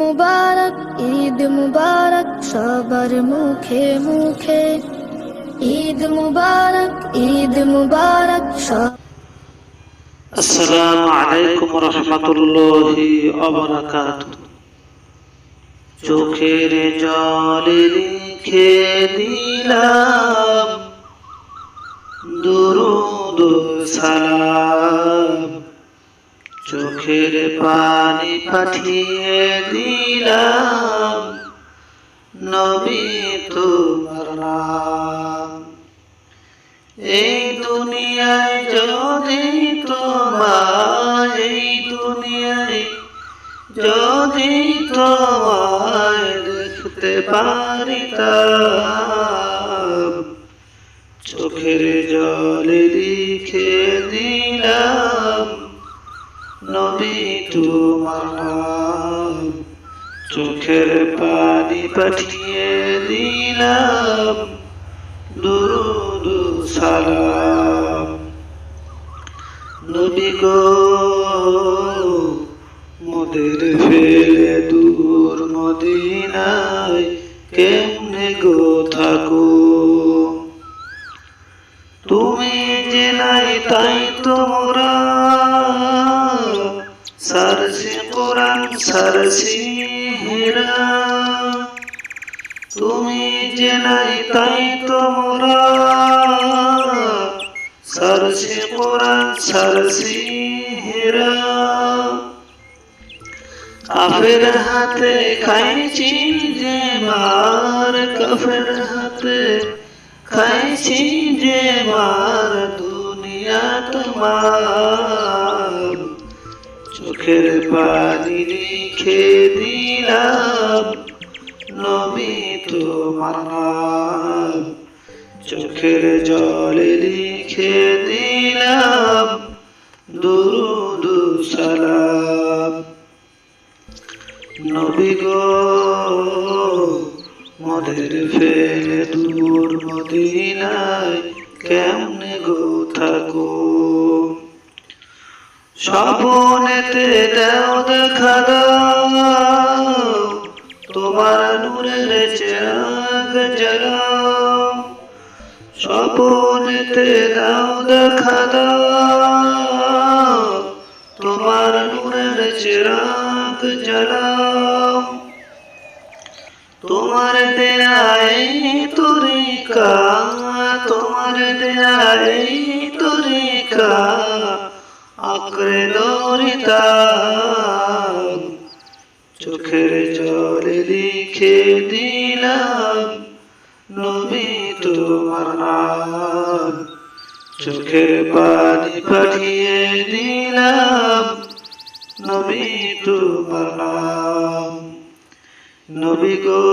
মুবারক, ঈদ মুবারক, সবার মুখে মুখে। ঈদ মুবারক ঈদ মুবারক আসসালামু আলাইকুম রহমতুল্লাহি চোখের জলে লিখে দিলাম দুরুদ সালাম। চোখের পানি পাঠিয়ে দিলাম, নবী তোমার নাম। এই দুনিয়ায় যদি তোমায় এই দুনিয়ায় যদি তোমায় দেখতে পারিতাম, চোখের জলে লিখে দিলাম নবী তোমার চোখের পানি পাঠিয়ে দিলাম। দুরুদ সালাম। নবী গো, মোদের ফেলে দূর মদিনায় কেমনে গো থাকো? তুমি যে নাই তাই তোমরা কোরআন সারসি হেরা তুমি যে নাই তাই তোমরা সরসি কোরআন সরসি হেরা। কাফের হাতে খাইছি যে মার, কাফের হাতে খাইছি যে মার, দুনিয়া তোমার। চোখের পানি লিখে দিলাম, নবী তোমার চোখের জলে লিখে দিলাম, দুরুদ সালাম। নবী গো, মদের ফেলে দূর মদিনায় কেমনে গো থাকো? স্বপনেতে দেও দেখা দাও, তোমার নূরের চেরাগ জ্বালাও। স্বপনেতে দাও দেখা দাও, তোমার নূরের চেরাগ জ্বালাও। তোমার দেয়াই তরিকা, তোমার দেয়াই তরিকা আঁকড়ে দরিতা চোখের জলে লিখে দিলাম, নবী তোমার নাম। চোখের পানি পাঠিয়ে দিলাম, নবী তোমার নাম। নবী গো,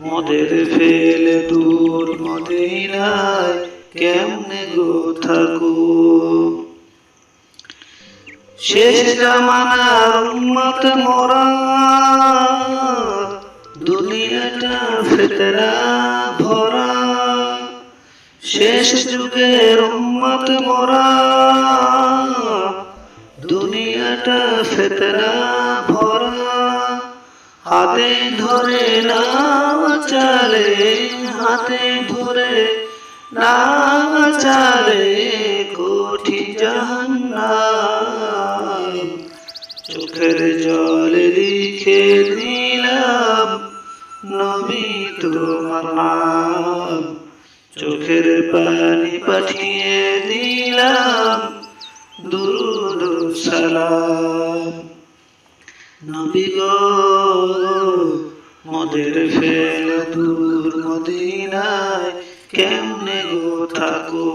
মোদের ফেলে দূর মদিনায় কেমনে গো থাকো? শেষ জামানার উম্মত মোরা, দুনিয়াটা ফেতরা ভরা। শেষ যুগের উম্মত মোরা, দুনিয়াটা ফেতরা ভরা। হাতে ধরে না চালে, হাতে ধরে না কোঠি জাহান্নাম। চোখের জলে লিখে দিলাম নবী তোমার নাম। চোখের পানি পাঠিয়ে দিলাম দুরুদ সালাম। নবী গো, মোদের ফেল দূর মদিনায় কেমনে গো থাকো